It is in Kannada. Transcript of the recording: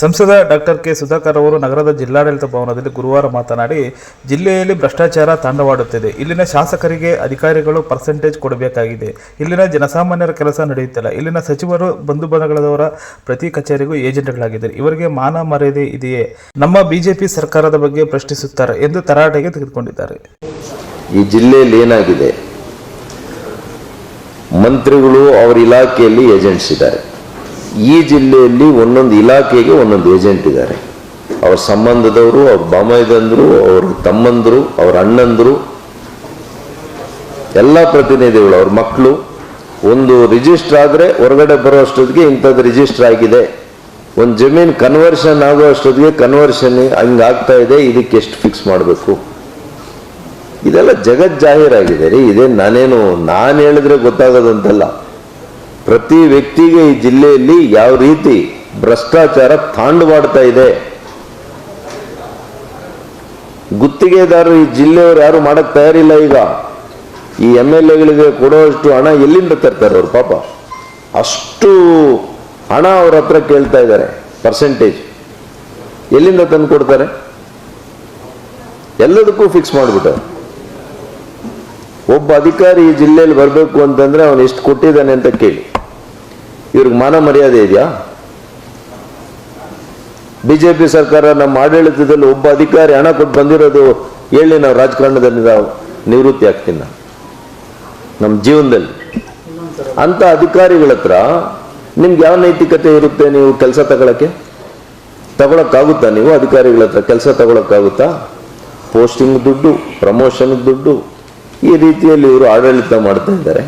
ಸಂಸದ ಡಾಕ್ಟರ್ ಕೆ ಸುಧಾಕರ್ ಅವರು ನಗರದ ಜಿಲ್ಲಾಡಳಿತ ಭವನದಲ್ಲಿ ಗುರುವಾರ ಮಾತನಾಡಿ, ಜಿಲ್ಲೆಯಲ್ಲಿ ಭ್ರಷ್ಟಾಚಾರ ತಾಂಡವಾಡುತ್ತಿದೆ. ಇಲ್ಲಿನ ಶಾಸಕರಿಗೆ ಅಧಿಕಾರಿಗಳು ಪರ್ಸೆಂಟೇಜ್ ಕೊಡಬೇಕಾಗಿದೆ. ಇಲ್ಲಿನ ಜನಸಾಮಾನ್ಯರ ಕೆಲಸ ನಡೆಯುತ್ತಿಲ್ಲ. ಇಲ್ಲಿನ ಸಚಿವರು ಬಂಧು ಬಳಗದವರ ಪ್ರತಿ ಕಚೇರಿಗೂ ಏಜೆಂಟ್ಗಳಾಗಿದ್ದಾರೆ. ಇವರಿಗೆ ಮಾನ ಮರ್ಯಾದೆ ಇದೆಯೇ? ನಮ್ಮ ಬಿಜೆಪಿ ಸರ್ಕಾರದ ಬಗ್ಗೆ ಪ್ರಶ್ನಿಸುತ್ತಾರೆ ಎಂದು ತರಾಟೆಗೆ ತೆಗೆದುಕೊಂಡಿದ್ದಾರೆ. ಈ ಜಿಲ್ಲೆಯಲ್ಲಿ ಏನಾಗಿದೆ? ಮಂತ್ರಿಗಳು ಅವರ ಇಲಾಖೆಯಲ್ಲಿ ಏಜೆಂಟ್ಸ್ ಇದ್ದಾರೆ. ಈ ಜಿಲ್ಲೆಯಲ್ಲಿ ಒಂದೊಂದು ಇಲಾಖೆಗೆ ಒಂದೊಂದು ಏಜೆಂಟ್ ಇದ್ದಾರೆ. ಅವ್ರ ಸಂಬಂಧದವರು, ಅವ್ರ ಬಾಮೈದಂದ್ರು, ಅವ್ರ ತಮ್ಮಂದರು, ಅವ್ರ ಅಣ್ಣಂದರು, ಎಲ್ಲ ಪ್ರತಿನಿಧಿಗಳು, ಅವ್ರ ಮಕ್ಕಳು ಒಂದು ರಿಜಿಸ್ಟರ್ ಆದರೆ ಹೊರಗಡೆ ಬರೋ ಅಷ್ಟೊತ್ತಿಗೆ ಇಂಥದ್ದು ರಿಜಿಸ್ಟರ್ ಆಗಿದೆ. ಒಂದು ಜಮೀನು ಕನ್ವರ್ಷನ್ ಆಗೋ ಅಷ್ಟೊತ್ತಿಗೆ ಕನ್ವರ್ಷನ್ ಆಗ್ತಾ ಇದೆ, ಇದಕ್ಕೆ ಎಷ್ಟು ಫಿಕ್ಸ್ ಮಾಡಬೇಕು? ಇದೆಲ್ಲ ಜಗತ್ ಜಾಹೀರಾಗಿದೆ ರೀ. ಇದೇ ನಾನೇನು ನಾನು ಹೇಳಿದ್ರೆ ಗೊತ್ತಾಗೋದಂತಲ್ಲ. ಪ್ರತಿ ವ್ಯಕ್ತಿಗೆ ಈ ಜಿಲ್ಲೆಯಲ್ಲಿ ಯಾವ ರೀತಿ ಭ್ರಷ್ಟಾಚಾರ ತಾಂಡವಾಡ್ತಾ ಇದೆ? ಗುತ್ತಿಗೆದಾರರು ಈ ಜಿಲ್ಲೆಯವರು ಯಾರು ಮಾಡಕ್ ತಯಾರಿಲ್ಲ ಈಗ. ಈ ಎಂ ಎಲ್ ಎಗಳಿಗೆ ಕೊಡುವಷ್ಟು ಹಣ ಎಲ್ಲಿಂದ ತರ್ತಾರೆ ಅವ್ರು ಪಾಪ? ಅಷ್ಟು ಹಣ ಅವ್ರ ಹತ್ರ ಕೇಳ್ತಾ ಇದ್ದಾರೆ ಪರ್ಸೆಂಟೇಜ್ ಎಲ್ಲಿಂದ ತಂದು ಕೊಡ್ತಾರೆ? ಎಲ್ಲದಕ್ಕೂ ಫಿಕ್ಸ್ ಮಾಡಿಬಿಟ್ಟಾರೆ ಒಬ್ಬ ಅಧಿಕಾರಿ ಈ ಜಿಲ್ಲೆಯಲ್ಲಿ ಬರಬೇಕು ಅಂತಂದ್ರೆ ಅವನು ಎಷ್ಟು ಕೊಟ್ಟಿದ್ದಾನೆ ಅಂತ ಕೇಳಿ. ಇವ್ರಿಗೆ ಮಾನ ಮರ್ಯಾದೆ ಇದೆಯಾ? ಬಿಜೆಪಿ ಸರ್ಕಾರ ನಮ್ಮ ಆಡಳಿತದಲ್ಲಿ ಒಬ್ಬ ಅಧಿಕಾರಿ ಹಣ ಕೊಟ್ಟು ಬಂದಿರೋದು ಹೇಳಿ ನಾವು ರಾಜಕಾರಣದಲ್ಲಿ ನಾವು ನಿವೃತ್ತಿ ಆಗ್ತೀನಿ? ನಾನು ನಮ್ಮ ಜೀವನದಲ್ಲಿ. ಅಂತ ಅಧಿಕಾರಿಗಳ ಹತ್ರ ನಿಮ್ಗೆ ಯಾವ ನೈತಿಕತೆ ಇರುತ್ತೆ ನೀವು ಕೆಲಸ ತಗೊಳಕ್ಕೆ? ತಗೊಳಕ್ಕಾಗುತ್ತಾ ನೀವು ಅಧಿಕಾರಿಗಳ ಹತ್ರ? ಕೆಲಸ ತಗೊಳಕ್ಕಾಗುತ್ತಾ? ಪೋಸ್ಟಿಂಗ್ ದುಡ್ಡು ಪ್ರಮೋಷನ್ ದುಡ್ಡು ಈ ರೀತಿಯಲ್ಲಿ ಇವರು ಆಡಳಿತ ಮಾಡ್ತಾ ಇದ್ದಾರೆ.